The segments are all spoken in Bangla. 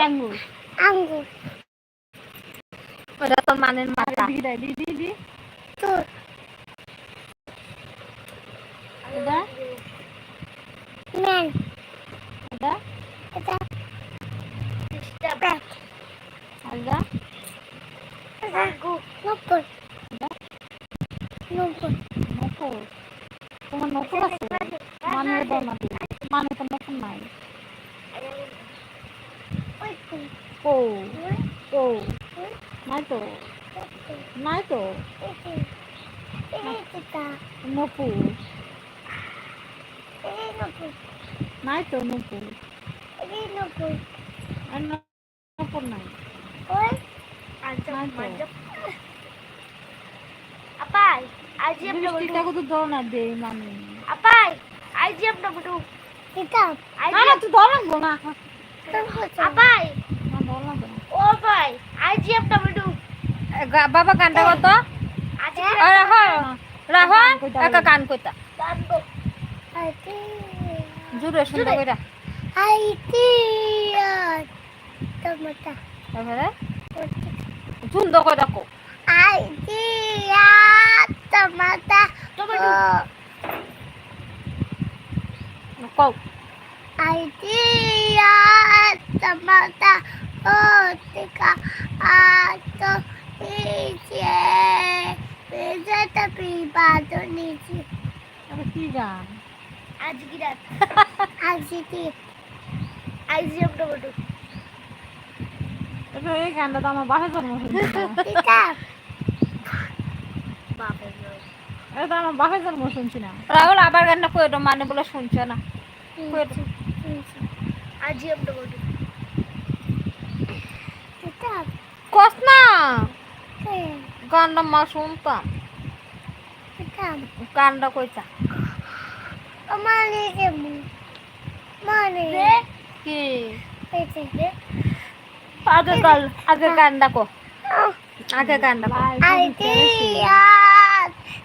আঙ্গুর। আঙ্গুর। ওটা তো মানের মাথা। দিদি দিদি দি দি তোর এটা ম্যান এটা এটা ব্যাট আলগা আঙ্গুর নব্বই নব্বই নকুল তোমার নকুল আছে মানে দাও না দিই মানে তো নকুল নাই ওই তো ও ওই ও তো নাই তো ওই তো নাই তো এই তো এই তো নকুল এই নব্বই নাই তো নকুল এই নব্বই আর নকুল নাই ওই নাই তো আপাই আজ বৃষ্টিটা কত দাও না দে মানে আপাই আমরা বটু। কিতাব না না তুই লাগবো না। আপাই না ও ভাই আজ আমরা বটু। গা- বাবা গানটা কত? আর রাহ রাহ। একা গান কইতা। জানব আইতে। জুড়ে সুন্দর কইরা। আইতে টমেটো তারপরে? সুন্দর কইরা কো। আইতে টমেটো কও আইতে টমেটো ও টিকা আতো নিচে বেজাটা পিবাদ নিচে আরে কি গান আজ কি রাত আজ কি আজ আমরা বটু এটা এই গানটা তো আমার বাসায় জন্ম হয়েছে এটা তো আমার বাসায় জন্ম শুনছি না। রাহুল আবার গানটা কই দাও মানে বলে শুনছো না। কই দাও। আজ আমরা বটু কিতাব কস না। কে? গানটা মা শুনতাম। কিতাব গানটা কইতা। মানে কে? মানে কি? আগে গাল আগে আগে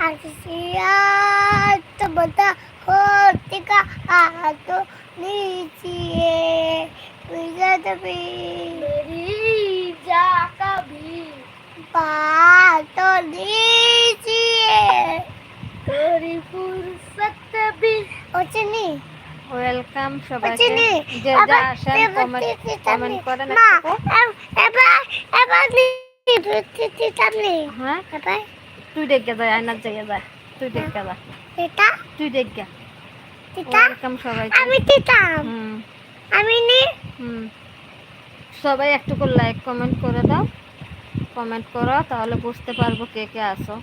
আসিয়া টমাটা ও টিকা আতো নিচে বেজাটা পি যা কবি পাতো নিচে তোরি ফুরসত বি ওচনি ওয়েলকাম সবাইকে যে যা আসেন কমেন্ট কমেন্ট করেন। এব- এবার এবার নি হ্যাঁ এবার তুই দেখ যা আয়নার জায়গা যা। তুই দেখ যা। এটা তুই তিতা ওয়েলকাম সবাইকে। আমি হুম। আমি নি। হুম। সবাই একটু করে লাইক কমেন্ট করে দাও। কমেন্ট করো তাহলে বুঝতে পারব কে কে আসো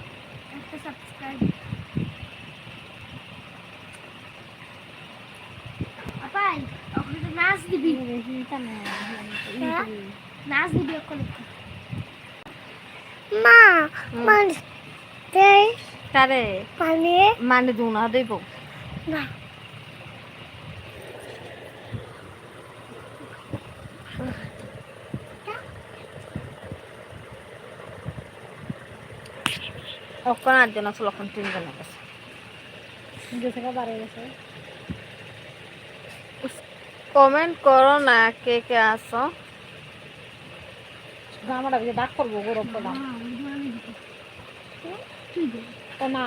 নাচ দিবি। হ্যাঁ? নাচ দিবি মা। মান দেই তারে? পানি মানে দুনা দেব। না। ওখানে আটজন আছে লক্ষণ তিনজন আছে কমেন্ট করো না কে কে আসো আমরা ডাক করব ও না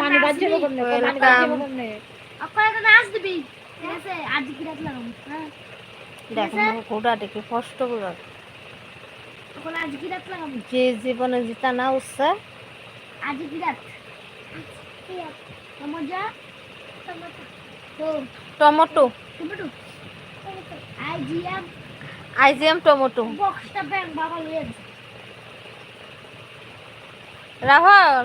মানে বাজে বকম নে মানে বাজে Welcome. বকম নে। ওখানে তো নাচ দিবি ঠিক আছে আজ কি রাত লাগাম হ্যাঁ দেখো ঘোড়া দেখি কষ্ট করে। আজ কি রাত লাগাম যে জীবনে জিতা না আজ কি রাত কি মজা tomato tomato. Tomato. I GM IGM tomato. বক্সটা ব্যাং বাবা লয়ে। রাহুল।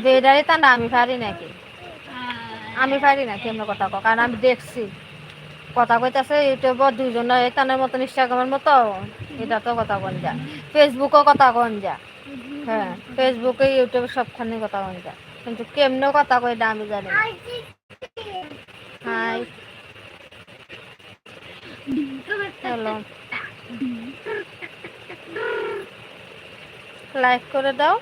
কঞ্জা বেদারে তা না আমি পারি নাকি? আমি পারি না কেমন কথা কও? কারণ আমি দেখছি। কথা কইতাছে ইউটিউবত দুজনে তানের মতো ইনস্টাগ্রামের মতো। এটা তো কথা কন যা। ফেসবুকও কথা কন যা। হ্যাঁ ফেসবুকে ইউটিউবে সবখানে কথা কন যা। কিন্তু কেমনে কথা কই এটা আমি জানি হাই। হ্যালো। লাইক করে দাও।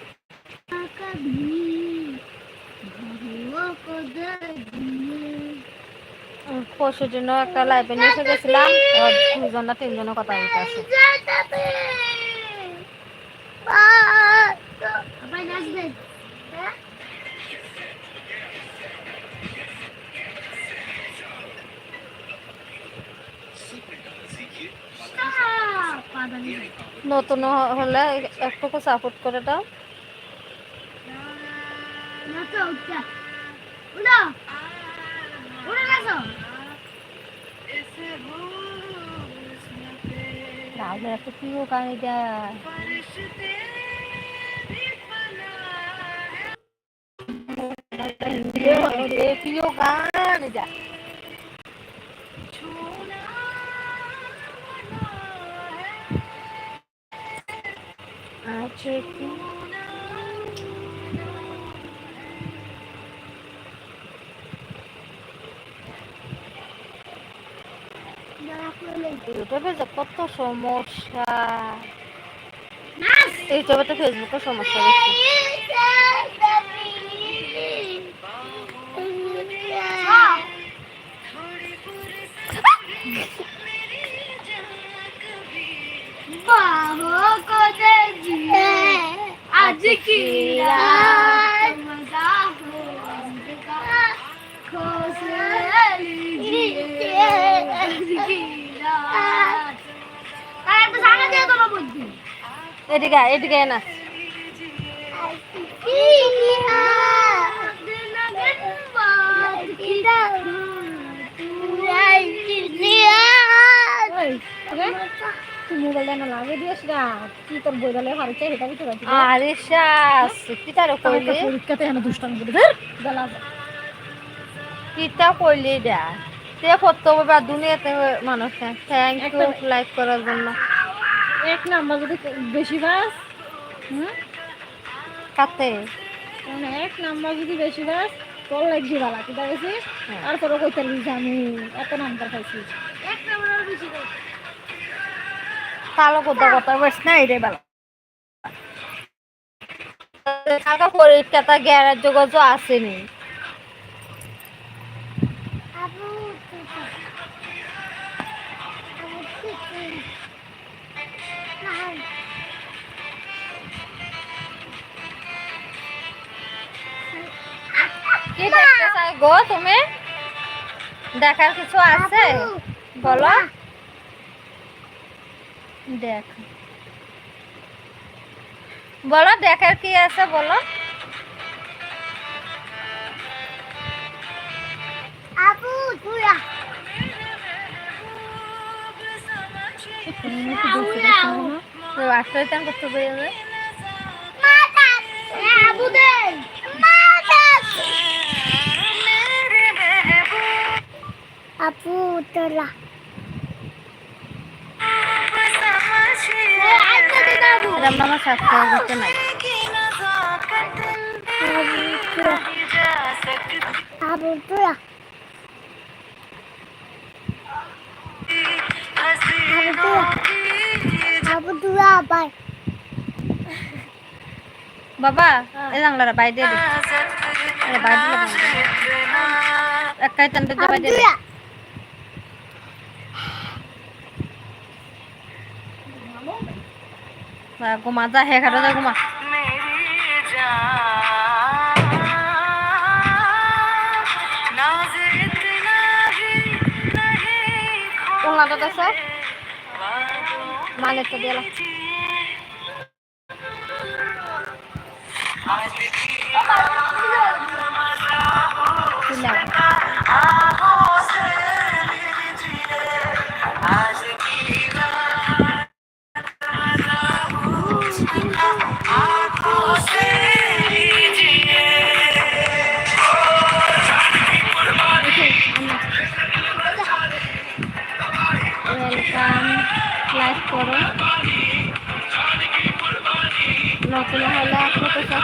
পরশু জন্য একটা লাইভে নিয়ে গেছিলাম দুজন না তিনজনের কথা নতুন হলে একটু সাপোর্ট করে দাও নাচো উঠা উঠো উঠে নাচো রাহুলের একটা প্রিয় গান এটা প্রিয় গান যা ইউটিউবে যে কত সমস্যা নাচ ইউটিউবে তো ফেসবুকে সমস্যা বেশি बाबा को दे आज की रात मजा हो उनका खुश लीजिए आज की रात এদিকে এদিকে না। আরে শাস পরীক্ষাতে এনে দুষ্টামি করে ধর গেলা কিতা কইলি দা তে ফটো বা দুনিয়াতে মানুষ থ্যাংক ইউ লাইক করার জন্য। এক নাম্বার যদি বেশি বাস। হুম? কাতে মানে এক নাম্বার যদি বেশি বাস তোর লাগবে বালা কি দেখেছি হ্যাঁ। কইতে যে আমি এত নাম্বার পাইছি। এক নম্বরের বেশি কালো কথা কথা বেশ নাই রে বেলা। কাকা পরীক্ষাটা গ্যারেজ যোগাযোগ আসেনি। কি দেখতে চাই গো তুমি? দেখার কিছু আছে? বলো। দেখ। বলো দেখার কি আছে বলো। আপু তুইয়া। আসলে করতে পারি আপু তোলা এরকম আমার স্বাস্থ্য করতে নাই আপু তোলা আপু তোলা আপু তোলা বাই বাবা এই জানলাটা বাই দিয়ে দিস আরে বাই দিলে ঘুমা যা হে খাটো যা ঘুমা। ওলাটা দেশ মানে তো দিলা ওয়েলকাম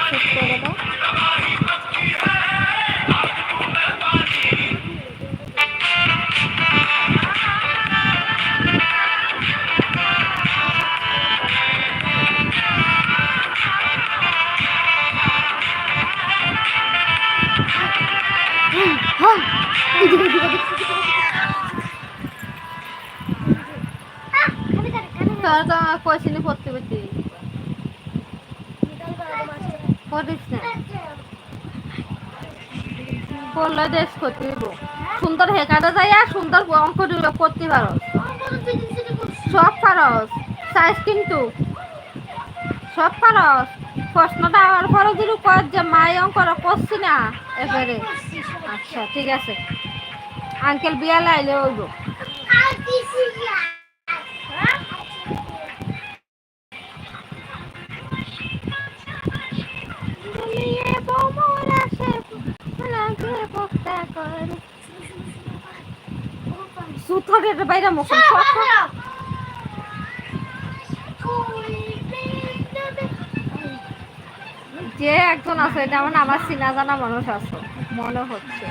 সাবস্ক্রাইব করে দাও তোর তো পয়সা নিয়ে পড়তে পড়তে পড়িস না পড়লে দেশ করতে হইব। সুন্দর হেকাটা যাই আর সুন্দর অঙ্ক দিলে করতে পারো। সব পারস সাইজ কিন্তু। সব পারস। প্রশ্নটা আবার পরে যদি কর যে মাই অঙ্কর করছি না, এবারে। আচ্ছা ঠিক আছে। আঙ্কেল বিয়া লাইলে হইব। যে একজন আছে, এটা মানে আমার চিনা জানা মানুষ আছে, মনে হচ্ছে।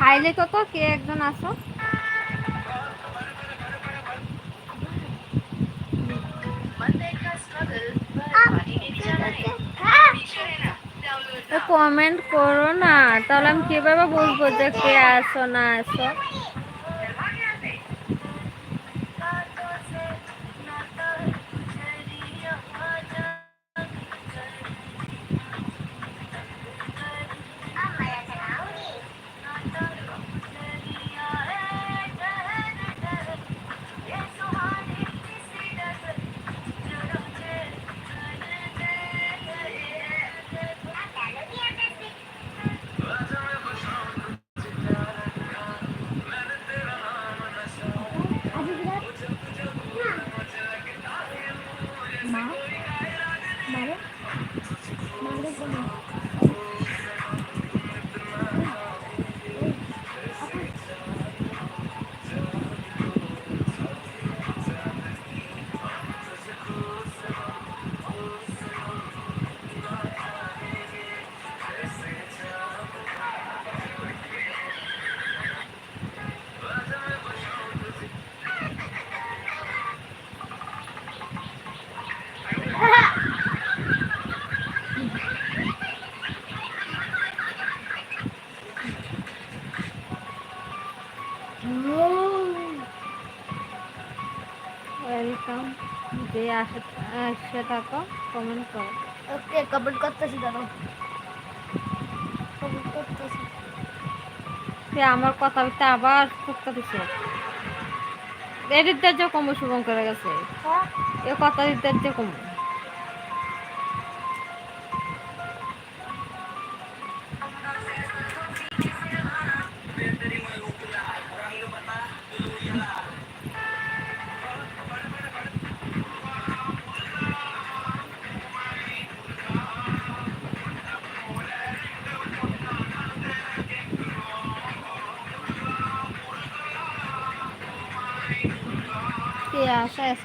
হাইলে কত কে একজন আছো? কমেন্ট করো না। তাহলে আমি কীভাবে বুঝব যে কে আসো না আসো ওয়েলকাম যে আসে থাকো কমেন্ট করো। ওকে কমেন্ট করতেছি দাঁড়াও। কমেন্ট করতেছি। সে আমার কথা বলতে আবার টুকটা দিছে। এদিকটা যে কম শুভম করে গেছে হ্যাঁ। এ কথা দিতে যে কম।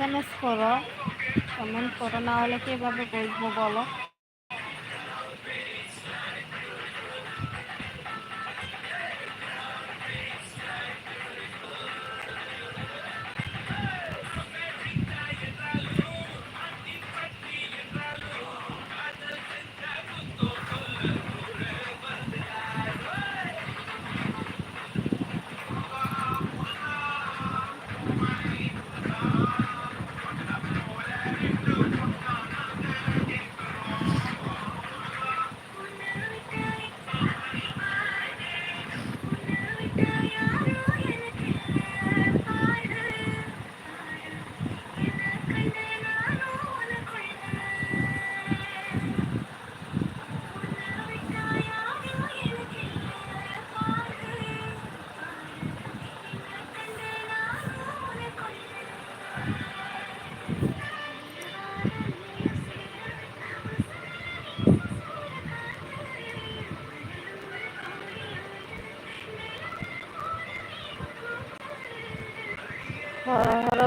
এস এম এস করো। কমেন্ট করো না হলে কীভাবে বুঝব বলো?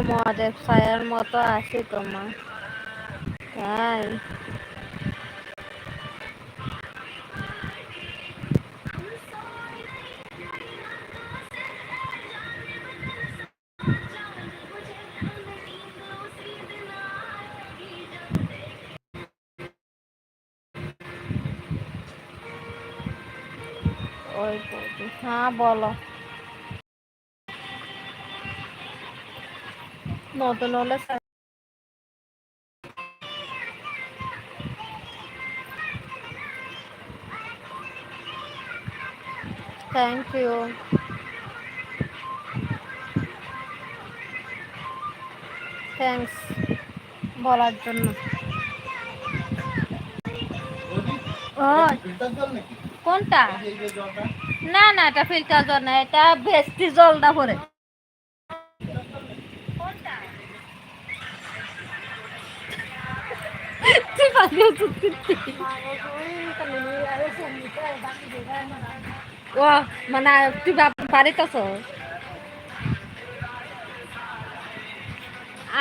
মহাদেব ছায়ার মতো আছি তোমার। তাই। হ্যাঁ বলো। নতুন হলে থ্যাংক ইউ থ্যাংকস বলার জন্য। কোনটা? না না, এটা ফিল্টার জল না, এটা ভেস্টি জলটা ভরে তুই ও মানে তুই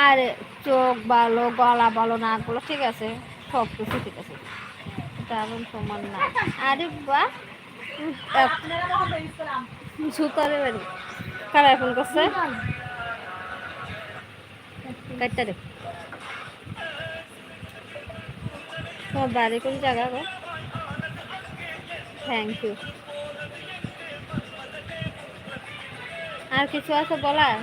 আর, চোখ ভালো, গলা ভালো নাক ভালো ঠিক আছে, সব কিছু ঠিক আছে। দারুণ সমান না। আরে বাড়ি। কারা ফোন করছে? কাটটা দে। তোমার বাড়ি কোন জায়গা গো? থ্যাংক ইউ আর কিছু আছে বলার?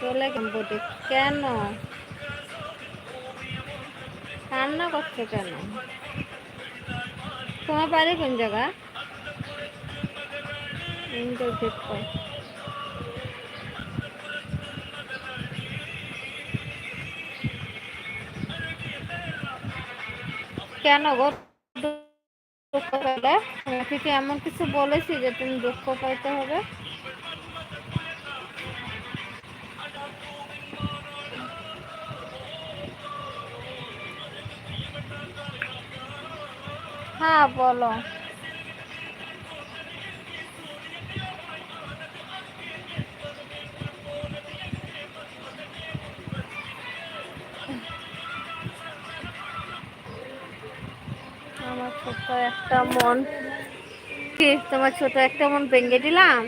চলে গেম্পটি কেন? কান্না করছ কেন? তোমার বাড়ি কোন জায়গা? দেখো কেন গো? দুঃখ পেলে এমন কিছু বলেছি যে তুমি দুঃখ পাইতে হবে? হ্যাঁ বলো। একটা মন। কি, তোমার ছোট একটা মন ভেঙে দিলাম?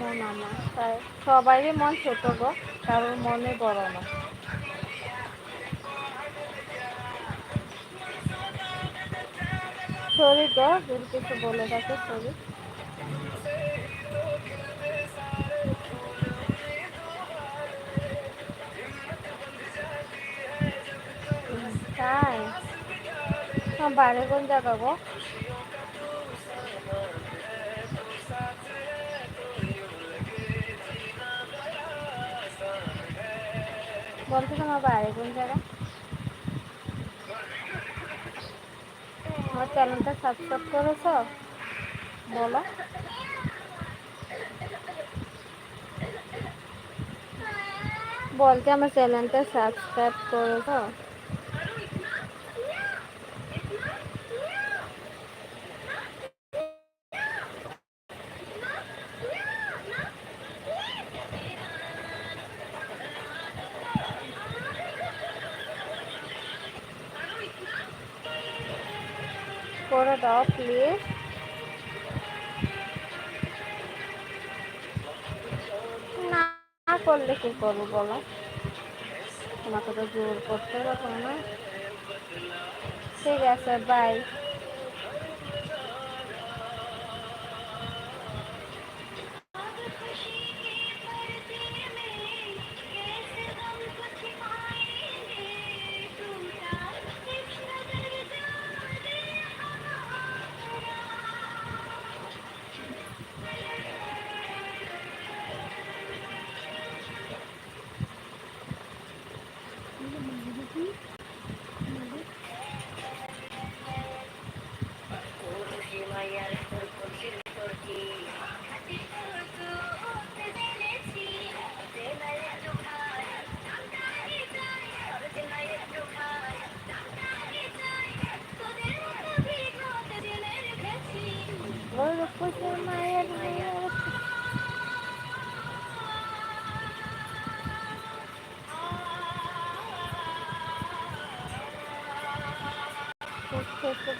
মন আমার। তাই সবারই মন ছোট গো, কারোর মনে বড় না। সরি গো যদি কিছু বলে থাকে সরি। বাড়ি কোন জায়গা গো? বলছো তোমার বাড়ি কোন জায়গা? আমার চ্যানেলটা সাবস্ক্রাইব করেছ? বলো। বলতে আমার চ্যানেলটা সাবস্ক্রাইব করেছ? করব বলো? তোমাকে তো জোর করতে হবে না ঠিক আছে বাই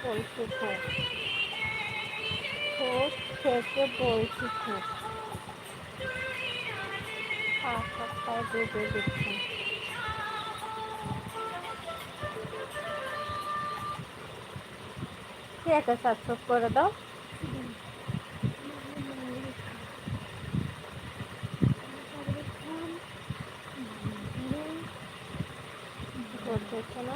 বলছি খুব ঠোঁট বলছি সপ্তাহে দিচ্ছি ঠিক আছে সাবস্ক্রাইব করে দাও করতেছে না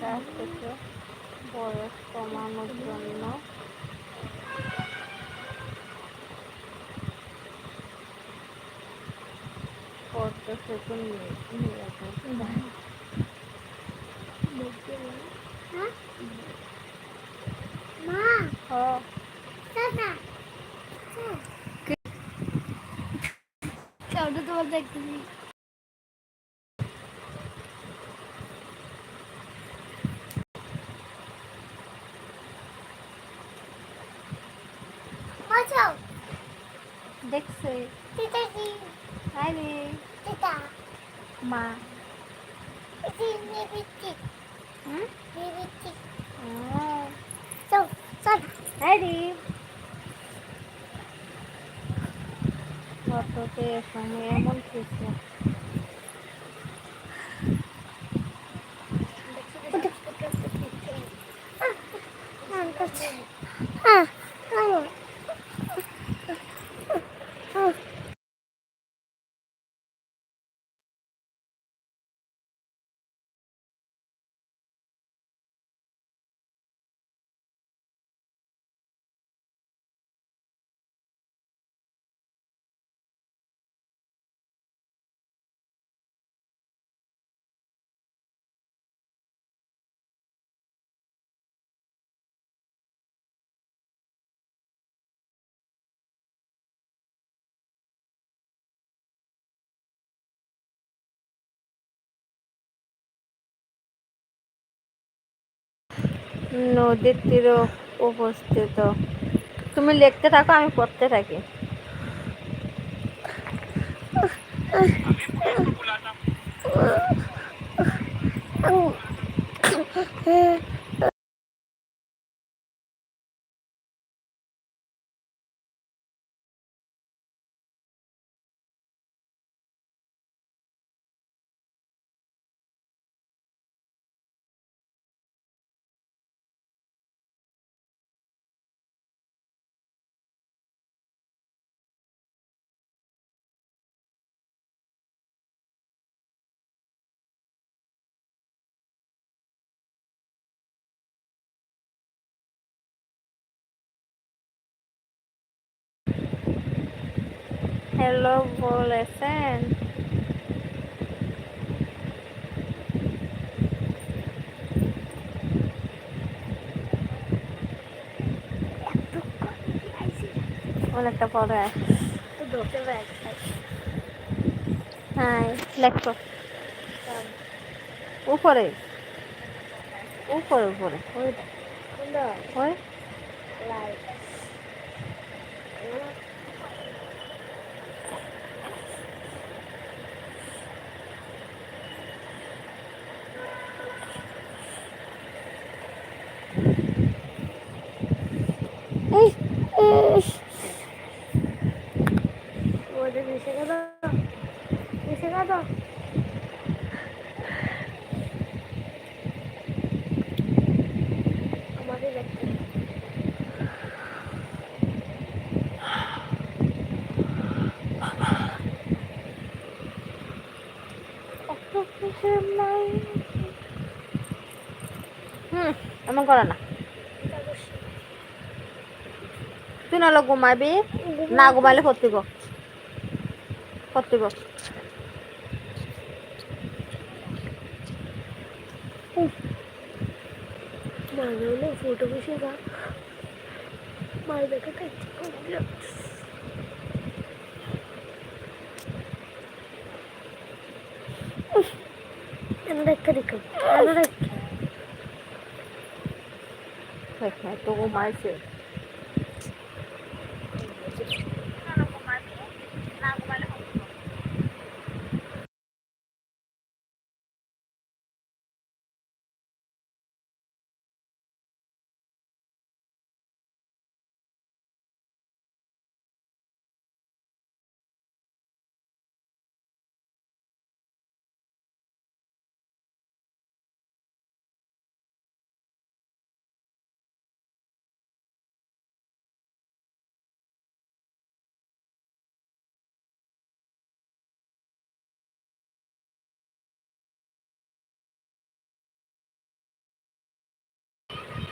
গাছ থেকে বয়স কমানোর জন্য পদ্মসেতু নিয়ে নিয়ে আসেন। হ্যাঁ? মা হ, দাদা ওটা তোমার দেখতেছি বাঁচাও দেখছি দিদাজি হাই রে দিদা মা এটি নিবিতি হুম নিবিতি আহ, চল চল হাই রে ফটোতে সঙ্গে এমন কিছু হ্যাঁ হ্যাঁ নদীর তীরে উপস্থিত তুমি লিখতে থাকো আমি পড়তে থাকি। হ্যালো বলেছেন অনেকটা পরে হ্যাঁ লেখো উপরে উপরে উপরে ওই এমন করে না। তুই নাহলে ঘুমাবি? না ঘুমাইলে ফর্তি গো করতে মানে হলো ফটো বসে গা মাল দেখা খাইছে এনে দেখা দেখো এনে দেখা তো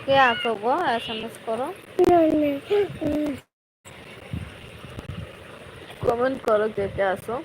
কে আছো গো? এস করো। কমেন্ট করো যেতে আসো।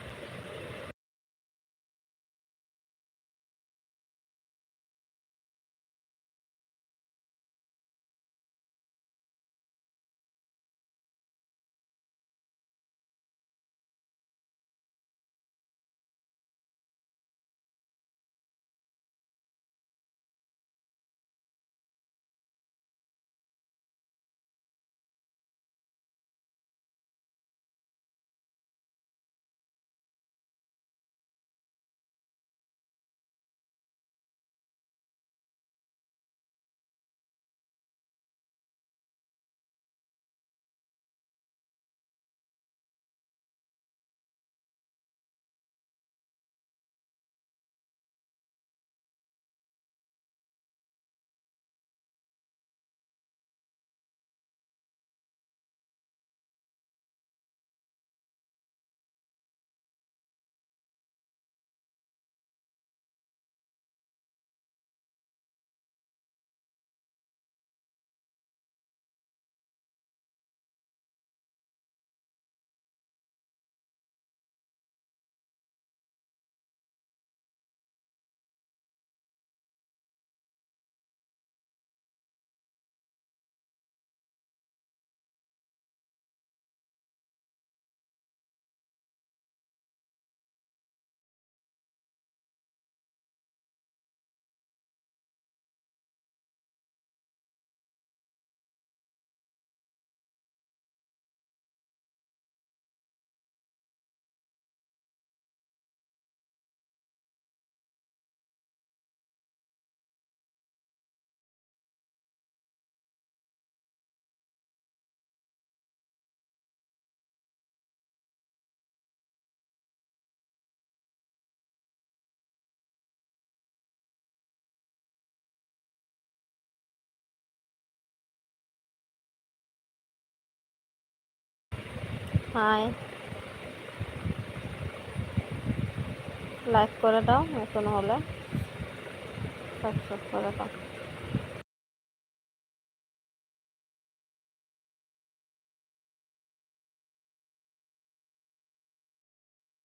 হাই। লাইক করে দাও নতুন হলে সাবস্ক্রাইব করে দাও।